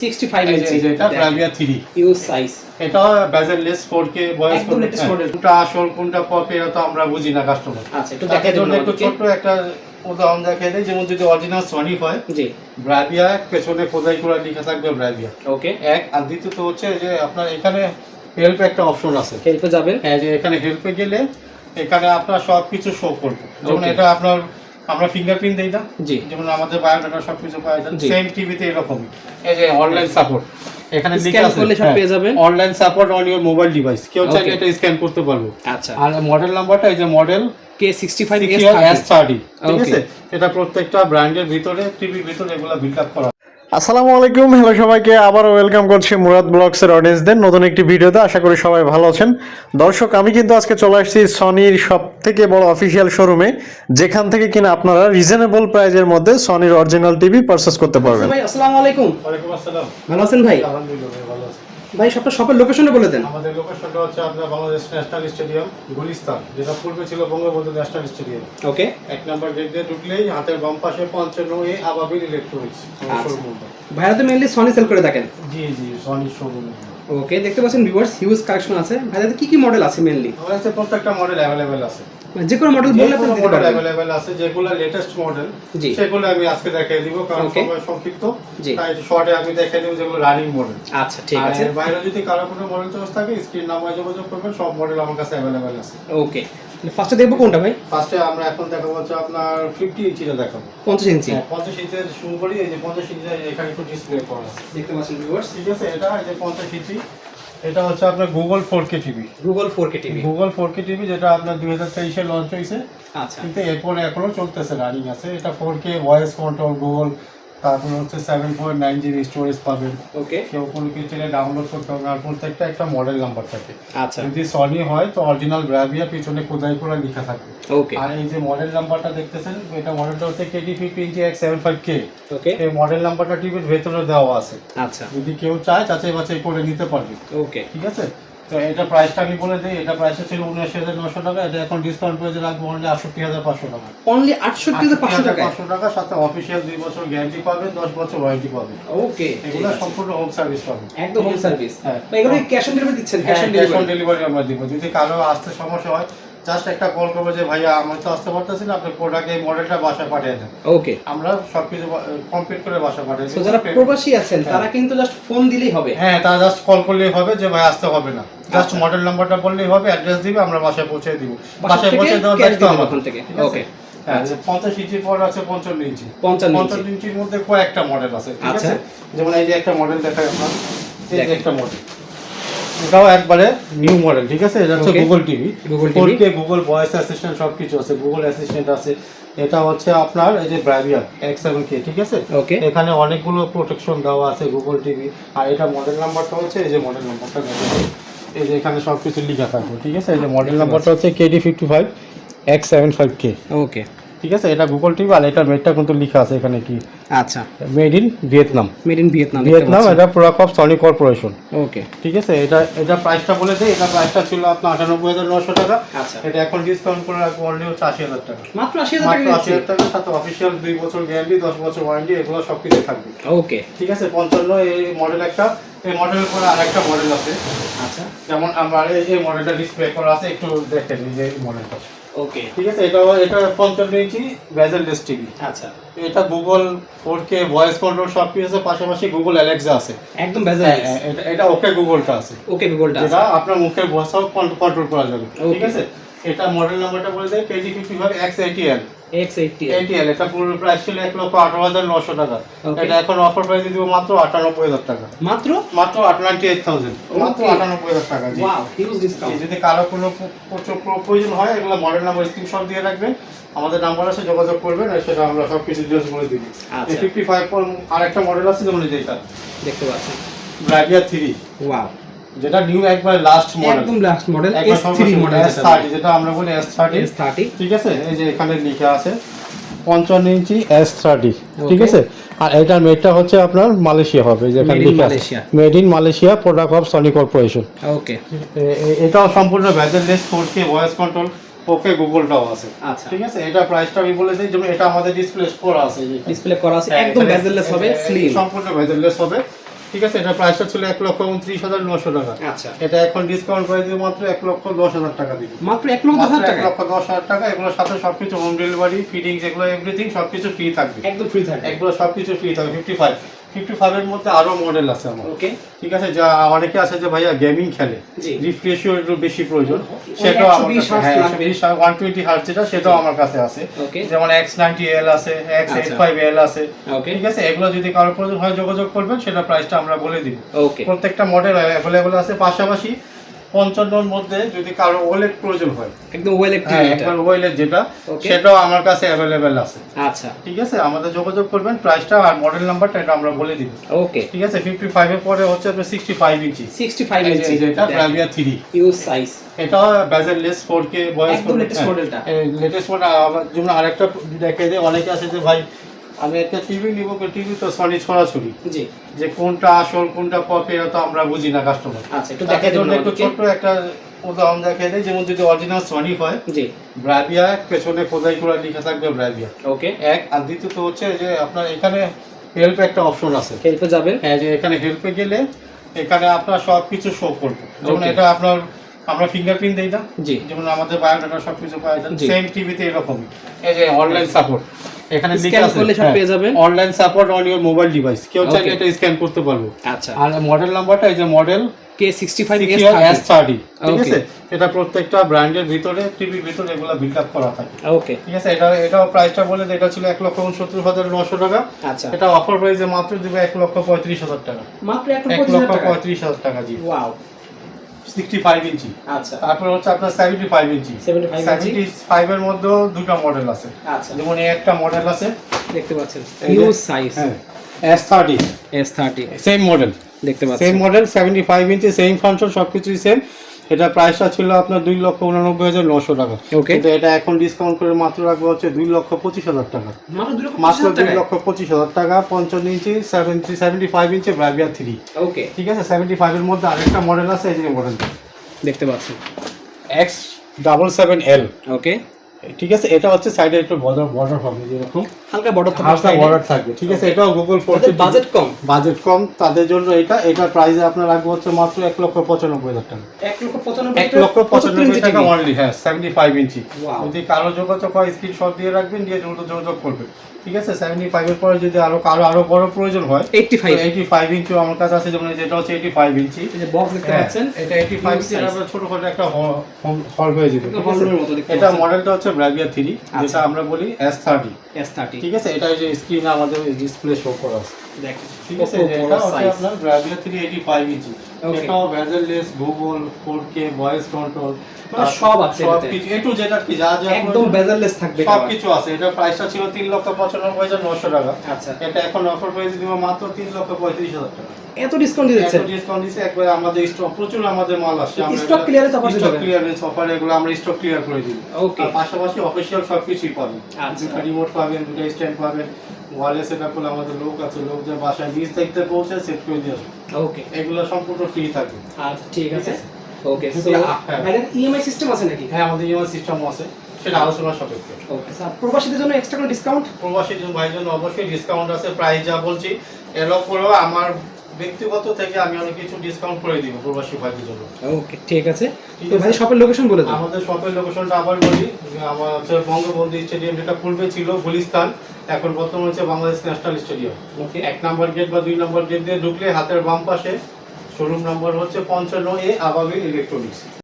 65 inch এটা Bravia 3 huge size এটা bezelless 4K voice একদম latest model। কোনটা আসল কোনটা কপি এটা তো আমরা বুঝি না কাস্টমার আচ্ছা একটু তাকে দেখাই একটু আমাদেরকে। একটা উদাহরণ দেখিয়ে দেয় যেমন যদি অরিজিনাল সনি হয় জি। ব্রাভিয়া পেছনে খোদাই করে লেখা থাকবে ব্রাভিয়া ওকে এক আর দ্বিতীয়ত হচ্ছে যে আপনার এখানে হেল্প একটা অপশন আছে। হেল্পে যাবেন? হ্যাঁ যে এখানে হেল্পে গেলে এখানে আপনার সবকিছু শো করবে। যেমন এটা আপনার আমরা ফিঙ্গারপ্রিন্ট দেই না। জি। যেমন আমাদের বায়োডাটা সব কিছু পাওয়া যায়। সেম টিভিতে এরকমই। এই যে অনলাইন সাপোর্ট এখানে স্ক্যান লেখা আছে। করলে সব পেয়ে যাবেন। Online support on your mobile device কেউ চাইলে এটা স্ক্যান করতে পারব। আচ্ছা। আর মডেল নাম্বারটা এই যে model K 65 S S thirty ঠিক আছে? এটা প্রত্যেকটা ব্র্যান্ডের ভিতরে টিভির ভিতরে এগুলো বিল্ড আপ করা আসসালামু আলাইকুম হ্যালো সবাইকে আবারও ওয়েলকাম করছি মুরাদ ব্লগসের অডিয়েন্সদের নতুন একটি ভিডিওতে। আশা করি সবাই ভালো আছেন। দর্শক আমি কিন্তু আজকে চলে আসছি সনির সব থেকে বড় অফিসিয়াল শোরুমে যেখান থেকে কিনা আপনারা রিজনেবল প্রাইজের মধ্যে সনির অরিজিনাল টিভি পারচেস করতে পারবেন। ভাই আসসালামু আলাইকুম। ভালো আছেন ভাই? আলহামদুলিল্লাহ ভালো আছি। ভাই সবটা শপের লোকেশনে বলে দেন। আমাদের লোকেশনটা হচ্ছে আপনার বাংলাদেশ ন্যাশনাল স্টেডিয়াম গুলিস্তান যেটা পূর্বে ছিল বঙ্গবন্ধু ন্যাশনাল স্টেডিয়াম। ওকে। এক নম্বর গেট দিয়ে ঢুকলেই হাতের বাম পাশে পঞ্চান্ন এ আবাবিল ইলেকট্রনিক্স। ভাইরা তো মেইনলি সনি সেল করে থাকেন? জি জি সনি শোরুম ওকে দেখতে পাচ্ছেন ভিউয়ার্স হিউজ কালেকশন আছে। ভাইদের কি কি মডেল আছে মেইনলি আমাদের কাছে প্রত্যেকটা মডেল অ্যাভেলেবেল আছে। যে কোনো মডেল বললে আপনি দিতে পারবেন অ্যাভেলেবেল আছে যেগুলো লেটেস্ট মডেল সেগুলো আমি আজকে দেখিয়ে দিব কারণ সময় সংক্ষিপ্ত। তাই শর্টে আমি দেখিয়ে দিব যেগুলো রানিং মডেল আচ্ছা ঠিক আছে। আর বাইরে যদি কারও কোনো মডেল চয়েস থাকে স্ক্রিন নাম্বার যোগাযোগ করবেন সব মডেল আমার কাছে অ্যাভেলেবেল আছে। ওকে ফার্স্টে দেখব কোনটা ভাই? ফার্স্টে আমরা এখন দেখাবো হচ্ছে আপনার ফিফটি ইঞ্চিটা দেখাবো। 50 ইঞ্চি হ্যাঁ, পঞ্চাশ ইঞ্চের শুরু করি এই যে পঞ্চাশ ইঞ্চি এখানে একটু ডিসপ্লে করা আছে। দেখতে পাচ্ছেন ভিউয়ার্স ঠিক আছে এটা এই যে পঞ্চাশ ইঞ্চি এটা হচ্ছে আপনার Google four K TV Google four K TV Google four K TV যেটা আপনার দুই হাজার তেইশে লঞ্চ হয়েছে। আচ্ছা। কিন্তু এরপরে এখনও চলতেছে রানিং আছে। এটা four K voice control Google তারপরে হচ্ছে seven point nine GB storage পাবেন। ওকে কেউ কোনো কিছু চাইলে ডাউনলোড করতে হবে। আর প্রত্যেকটা একটা মডেল নাম্বার থাকে। আচ্ছা। যদি সনি হয় তো অরিজিনাল ব্রাভিয়া পিছনে খোদাই করে লেখা থাকবে। ওকে আর এই যে মডেল নাম্বারটা দেখতেছেন এটা মডেলটা হচ্ছে KD fifty inch X seven five K okay এই মডেল নাম্বারটা টিভির ভেতরে দেওয়া আছে। আচ্ছা। যদি কেউ চায় যাচাই বাছাই করে নিতে পারবে। ওকে ঠিক আছে? তো এটা প্রাইসটা আমি বলে দিই এটা প্রাইস ছিল উনিশ হাজার নশো টাকা এটা এখন ডিসকাউন্ট পেয়েছে রাখব অনলি আটষট্টি হাজার পাঁচশো টাকা। অনলি 68500 টাকা পাঁচশো টাকা সাথে অফিসিয়াল দুই বছর গ্যারান্টি পাবেন দশ বছর ওয়ারেন্টি পাবেন। ওকে এগুলো সম্পূর্ণ হোম সার্ভিস পাবেন। একদম হোম সার্ভিস হ্যাঁ। এগুলো ক্যাশ অন ডেলিভারি দিচ্ছেন? ক্যাশ অন ডেলিভারি আমরা দিব। যদি কারও আসতে সমস্যা হয় জাস্ট একটা কল করব যে ভাইয়া আমি তো আসতে পারতেছি না আপনি প্রোডাক্ট এই মডেলটা বাসায় পাঠিয়ে দেন। ওকে আমরা সবকিছু কমপ্লিট করে বাসা পাঠিয়ে দিই যারা প্রবাসী আছেন তারা কিন্তু জাস্ট ফোন দিলেই হবে। হ্যাঁ তারা জাস্ট কল করলেই হবে যে ভাই আসতে হবে না। জাস্ট আচ্ছা। মডেল নাম্বারটা বললেই হবে অ্যাড্রেস দিবে আমরা বাসায় পৌঁছে দিব। বাসায় পৌঁছে দেওয়ার দায়িত্ব। ওখান থেকে। Okay. হ্যাঁ যে পঞ্চাশ ইঞ্চির পর আছে পঞ্চান্ন ইঞ্চি। 55 পঞ্চান্ন ইঞ্চির মধ্যে কয়েকটা মডেল আছে ঠিক আচ্ছা। আছে যেমন এই যে একটা মডেল দেখাই আপনার। এই যে একটা মডেল এটাও একবারে নিউ মডেল ঠিক আছে? এটা হচ্ছে গুগল টিভি গুগল কে গুগল ভয়েস অ্যাসিস্ট্যান্ট সব কিছু আছে। গুগল অ্যাসিস্ট্যান্ট আছে। এটা হচ্ছে আপনার এই যে ব্রাভিয়ার এক্স সেভেন কে ঠিক আছে? ওকে এখানে অনেকগুলো প্রোটেকশন দেওয়া আছে গুগল টিভি আর এটা মডেল নাম্বারটা হচ্ছে এই যে মডেল নাম্বারটা এই যে এখানে সব কিছু লেখা থাকবে ঠিক আছে? এই যে মডেল নাম্বারটা হচ্ছে KD fifty five X seven five K okay ঠিক আছে? এটা গুগল টিভি আর এটার মেটটা কিন্তু লেখা আছে এখানে কি? আচ্ছা। Made in Vietnam made in Vietnam Vietnam এটা product of Sony Corporation okay ঠিক আছে? এটা এটা প্রাইসটা বলে দেয় এটা প্রাইসটা ছিল আপনার আটানব্বই হাজার নশো টাকা। আচ্ছা। এটা এখন ডিসকাউন্ট করে রাখব অনলি হচ্ছে আশি হাজার টাকা। মাত্র 80000 মাত্র টাকা আশি হাজার টাকা সাথে অফিসিয়াল দুই বছর গ্যারান্টি দশ বছর ওয়ারেন্টি এগুলো সব কিছু থাকবে। ওকে ঠিক আছে? পঞ্চান্ন এই মডেল একটা। এই মডেলের পরে আরেকটা মডেল আছে। আচ্ছা। যেমন আমার এই যে মডেলটা ডিসপ্লে করা আছে। একটু দেখেন এই যে মডেলটা ওকে ঠিক আছে এটা এটা পঞ্চান্ন ইঞ্চি ভেজেললেস টিভি আচ্ছা। এটা Google four K voice control সব কিছু আছে পাশাপাশি গুগল অ্যালেক্সা আছে। একদম হ্যাঁ, হ্যাঁ, এটা এটা ওকে গুগলটা আছে। ওকে গুগলটা এটা আপনার মুখের ভয়েস কন্ট্রোল করা যাবে। ঠিক আছে? এটা মডেল নাম্বারটা বলে দেয় KG fifty five X eighty L X80 eighty L এটা পুরো প্রাইস ছিল এক লক্ষ আঠারো হাজার নশো টাকা। এটা এখন অফার প্রাইস দিব মাত্র আটানব্বই হাজার টাকা। মাত্র? মাত্র আটানব্বই এইট থাউজেন্ড মাত্র. আটানব্বই হাজার টাকা জি। ওয়াও হিউজ ডিসকাউন্ট যদি কারও কোনো প্র- প্র- প্র- প্রয়োজন হয় এগুলো মডেল নাম্বার স্ক্রিনশট দিয়ে রাখবেন। আমাদের নাম্বার আছে যোগাযোগ করবেন আর সেটা আমরা সব কিছু ডিটেলস বলে দিই আচ্ছা। ফিফটি ফাইভ আর একটা মডেল আছে যেমন এটা। দেখতে পাচ্ছেন ব্রাভিয়া থ্রি ওয়াও যেটা নিউ একবার লাস্ট মডেল একদম last model S3 model S thirty যেটা আমরা বলি এস থার্টি S30 ঠিক আছে? এই যে এখানে লেখা আছে পঞ্চান্ন ইঞ্চি এস থার্টি ঠিক আছে? আর এটার মেডটা হচ্ছে আপনার মালয়েশিয়া হবে যেখানে লেখা Malaysia. Made in Malaysia product of Sony Corporation okay এটাও সম্পূর্ণ four K voice control okay Google গুগলটাও আছে। আচ্ছা। ঠিক আছে? এটা প্রাইসটা আমি বলে দিই যেমন এটা আমাদের ডিসপ্লে করা আছে। ডিসপ্লে করা আছে হ্যাঁ, একদম বেজেললেস হবে এ- এ- স্লিম সম্পূর্ণ ভেজেললেস হবে। ঠিক আছে এটা প্রাইসটা ছিল এক লক্ষ উনত্রিশ হাজার নশো টাকা। আচ্ছা। এটা এখন ডিসকাউন্ট করে দিয়ে মাত্র এক লক্ষ দশ হাজার টাকা দিবে। মাত্র এক লক্ষ দশ হাজার এক টাকা? লক্ষ দশ হাজার টাকা এগুলোর সাথে সবকিছু হোম ডেলিভারি ফিটিংস এগুলো এভরিথিং সবকিছু ফ্রি থাকবে। একদম ফ্রি থাকবে। এগুলো সবকিছু ফ্রি থাকবে ফিফটি ফাইভ ফিফটি ফাইভের মধ্যে আরও মডেল আছে আমার। ওকে ঠিক আছে? যা অনেকে আছে যে ভাইয়া গেমিং খেলে। রিফ্রেশও একটু বেশি প্রয়োজন। সেটাও আমার 120 কাছে hertz লাগবে। ওয়ান টোয়েন্টি হার্ট যেটা সেটাও আমার কাছে আছে। ওকে যেমন এক্স নাইনটি এল আছে এক্স এইট। ফাইভ এল আছে। ঠিক আছে? এগুলো যদি কারোর প্রয়োজন হয় যোগাযোগ করবেন সেটা প্রাইসটা আমরা বলে দিব। ওকে প্রত্যেকটা মডেল অ্যাভেলেবল আছে। পাশাপাশি পঞ্চান্নর মধ্যে যদি কারও ওয়েলেট প্রয়োজন হয়। একদম ওয়েল হ্যাঁ একবার ওয়েলেট যেটা সেটাও আমার কাছে অ্যাভেলেবেল আছে। আচ্ছা। ঠিক আছে? আমাদের যোগাযোগ করবেন প্রাইসটা আর মডেল নাম্বারটা এটা আমরা বলে দিব। ওকে ঠিক আছে? ফিফটি ফাইভের পরে হচ্ছে আপনার সিক্সটি ফাইভ ইঞ্চি 65 ইঞ্চি এটা ব্রাভিয়া থ্রি ইউজ সাইজ এটা বেজেললেস ফোর কে বয়স একদম latest মডেলটা। লেটেস্ট মডেল জন্য আরেকটা দেখে দেয় অনেকে আছে যে ভাই আমি একটা টিভি নিব টিভি তো সনি ছড়াছড়ি। জি। যে কোনটা আসল কোনটা কপি এটা তো আমরা বুঝি না কাস্টমার আচ্ছা একটু দেখাই একটু। ছোট্ট একটা উদাহরণ দেখাই দেয় যেমন যদি অরিজিনাল সনি হয় জি। ব্রাভিয়া পেছনে খোদাই করে লেখা থাকবে ব্রাভিয়া ওকে। এক আর দ্বিতীয়ত হচ্ছে যে আপনার এখানে হেল্প একটা অপশন আছে। হেল্পে যাবেন? হ্যাঁ যে এখানে হেল্পে গেলে এখানে আপনার সব কিছু শো করবে। যেমন এটা আপনার আমরা ফিঙ্গারপ্রিন্ট দেই না। জি। যেমন আমাদের বায়োডাটা সব কিছু পাওয়া যায়। সেম টিভিতে এরকমই। এই যে অনলাইন সাপোর্ট এখানে আছে। করলে সব পেয়ে যাবেন। Online support on your mobile device কেউ চাইলে এটা স্ক্যান করতে পারব। আচ্ছা। আর মডেল নাম্বারটা এই যে model K 65 S S thirty ঠিক আছে? এটা প্রত্যেকটা ব্র্যান্ডের ভিতরে টিভির ভিতরে এগুলো বিল্ড আপ করা থাকে। ওকে ঠিক আছে? এটা এটাও প্রাইসটা বলে যে এটা ছিল এক লক্ষ উনসত্তর হাজার নশো টাকা। আচ্ছা। এটা অফার প্রাইসে মাত্র দিবে এক লক্ষ পঁয়ত্রিশ হাজার টাকা। মাত্র এক লক্ষ পঁয়ত্রিশ হাজার টাকা? জি। ওয়াও সিক্সটি ফাইভ ইঞ্চি আচ্ছা। তারপর হচ্ছে আপনার seventy five inch 75 five seventy ফাইভের মধ্যেও দুটো মডেল আছে। আচ্ছা। যেমন এই একটা মডেল আছে। দেখতে পাচ্ছেন। ইউজ সাইজ হ্যাঁ S thirty S thirty same model দেখতে same model seventy five inch same function সব কিছুই সেম এটা প্রাইসটা ছিল আপনার দুই লক্ষ উনানব্বই হাজার নশো টাকা. কিন্তু এটা এখন ডিসকাউন্ট করে মাত্র রাখব হচ্ছে দুই লক্ষ পঁচিশ হাজার টাকা। মাত্র দুই লক্ষ পঁচিশ হাজার লক্ষ পঁচিশ হাজার টাকা পঞ্চান্ন inch seventy seventy five inch Bravia three okay ঠিক আছে? সেভেন্টি ফাইভের মধ্যে আরেকটা মডেল আছে এই যে মডেলটা দেখতে পাচ্ছি। X double seven L okay ঠিক আছে এটা হচ্ছে সাইডে একটু বর্ডার বর্ডার হবে যেরকম। হালকা বড় হালকা থাকবে বর্ডার থাকবে ঠিক আছে এটাও গুগল ফোর বাজেট কম। বাজেট কম তাদের জন্য এটা এটা প্রাইসে আপনার রাখব হচ্ছে মাত্র এক লক্ষ পঁচানব্বই হাজার টাকা। এক লক্ষ পঁচানব্বই এক লক্ষ পঁচানব্বই টাকা অনলি হ্যাঁ সেভেন্টি ফাইভ ইঞ্চি. যদি কারও যোগাযোগ হয় স্ক্রিনশট দিয়ে রাখবেন দিয়ে দ্রুত যোগাযোগ করবেন। ঠিক আছে সেভেন্টি ফাইভের পরে যদি আরও কারও আরও বড় প্রয়োজন হয় eighty five eighty five inch আমার কাছে আছে যেমন যেটা হচ্ছে এইটি ফাইভ ইঞ্চি। এই যে বক্স দেখতে হ্যাঁ, পাচ্ছেন এটা এইটি ফাইভ ইঞ্চি। ছোটখাটো একটা হল হয়ে যাবে এটা মডেলটা হচ্ছে ব্র্যাভিয়া থ্রি আচ্ছা। যেটা আমরা বলি এস থার্টি এস থার্টি ঠিক আছে? এটা যে স্ক্রিনে আমাদের ডিসপ্লে শো করা আছে। ঠিক আছে? এটা হচ্ছে। আপনার Bravia three eighty five inch Google voice control মানে সব আছে সব এটাতে। কিছু এ টু জেড আর কি যা যা একদম থাকবে সব কিছু আছে। এটা প্রাইসটা ছিল লক্ষ পঁচানব্বই হাজার নশো টাকা। আচ্ছা। এটা এখন অফার প্রাইস দিব মাত্র লক্ষ পঁয়ত্রিশ হাজার টাকা। এত ডিসকাউন্ট দিচ্ছেন ডিসকাউন্ট দিচ্ছে একবার আমাদের স্টক প্রচুর আমাদের মাল আসছে। Stock clearance offer স্টক দিবেন? ক্লিয়ারেন্স অফার এগুলো আমরা স্টক ক্লিয়ার করে দিই ওকে পাশাপাশি অফিসিয়াল সবকিছুই পাবেন। আচ্ছা। রিমোট পাবেন দুটো স্ট্যান্ড পাবেন। ওয়ালে সেট আপ করলে আমাদের লোক আছে লোক যে বাসায় বীজ দেখতে পৌঁছে সেট করে দিয়ে ওকে এগুলো সম্পূর্ণ ফ্রি থাকে আচ্ছা ঠিক আছে। ওকে সো হ্যাঁ। ইএমআই সিস্টেম আছে নাকি? হ্যাঁ আমাদের ইএমআই সিস্টেম আছে। সেটা আলোচনা সাপেক্ষে। ওকে স্যার প্রবাসীদের জন্য এক্সট্রা কোনো ডিসকাউন্ট প্রবাসীদের ভাইয়ের জন্য অবশ্যই ডিসকাউন্ট আছে। প্রাইস যা বলছি এর উপরেও আমার ব্যক্তিগত থেকে আমি অনেক কিছু ডিসকাউন্ট করে দিব প্রবাসী ভাইদের জন্য। ওকে ঠিক আছে। তো ভাই শপের লোকেশন বলে দাও আমাদের শপের লোকেশনটা আবার বলি আমার হচ্ছে বঙ্গবন্ধু স্টেডিয়াম যেটা পূর্বে ছিল গুলিস্তান এখন বর্তমানে হচ্ছে বাংলাদেশ ন্যাশনাল স্টেডিয়াম। ওকে। এক নম্বর গেট বা দুই নম্বর গেট দিয়ে ঢুকলে হাতের বাম পাশে শোরুম নাম্বার হচ্ছে পঞ্চান্ন এ আবাবিল ইলেকট্রনিক্স।